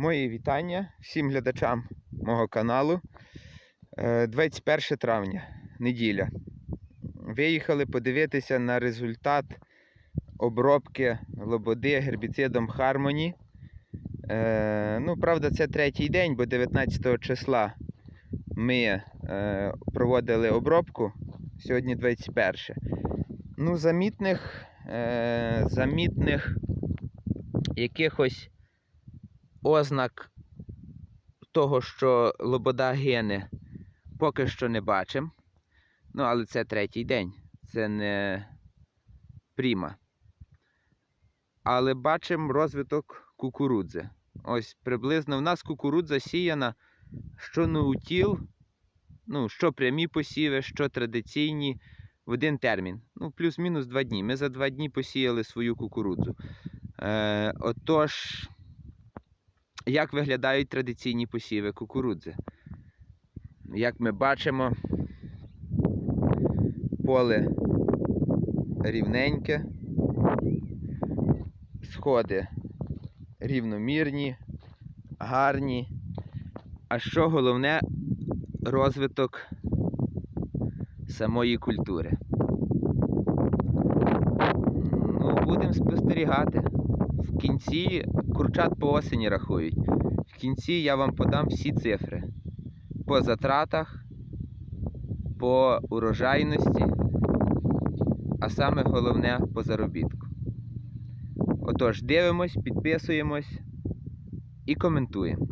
Мої вітання всім глядачам мого каналу. Е, 21 травня, неділя. Виїхали подивитися на результат обробки лободи гербіцидом Harmony. Е, Ну, правда, це третій день, бо 19 числа ми е, проводили обробку. Сьогодні 21. Ну, замітних, е, замітних якихось ознак того, що лобода гине, поки що не бачимо. Ну, але це третій день, це не пріма. Але бачимо розвиток кукурудзи. Ось приблизно в нас кукурудза сіяна, що ноутіл, ну, що прямі посіви, що традиційні, в один термін. Ну, плюс-мінус два дні. Ми за два дні посіяли свою кукурудзу. Е, отож, як виглядають традиційні посіви кукурудзи? Як ми бачимо, поле рівненьке, сходи рівномірні, гарні. А що головне розвиток самої культури. Ну, будемо спостерігати. В кінці курчат по осені рахують. В кінці я вам подам всі цифри по затратах, по урожайності, а саме головне по заробітку. Отож, дивимось, підписуємось і коментуємо.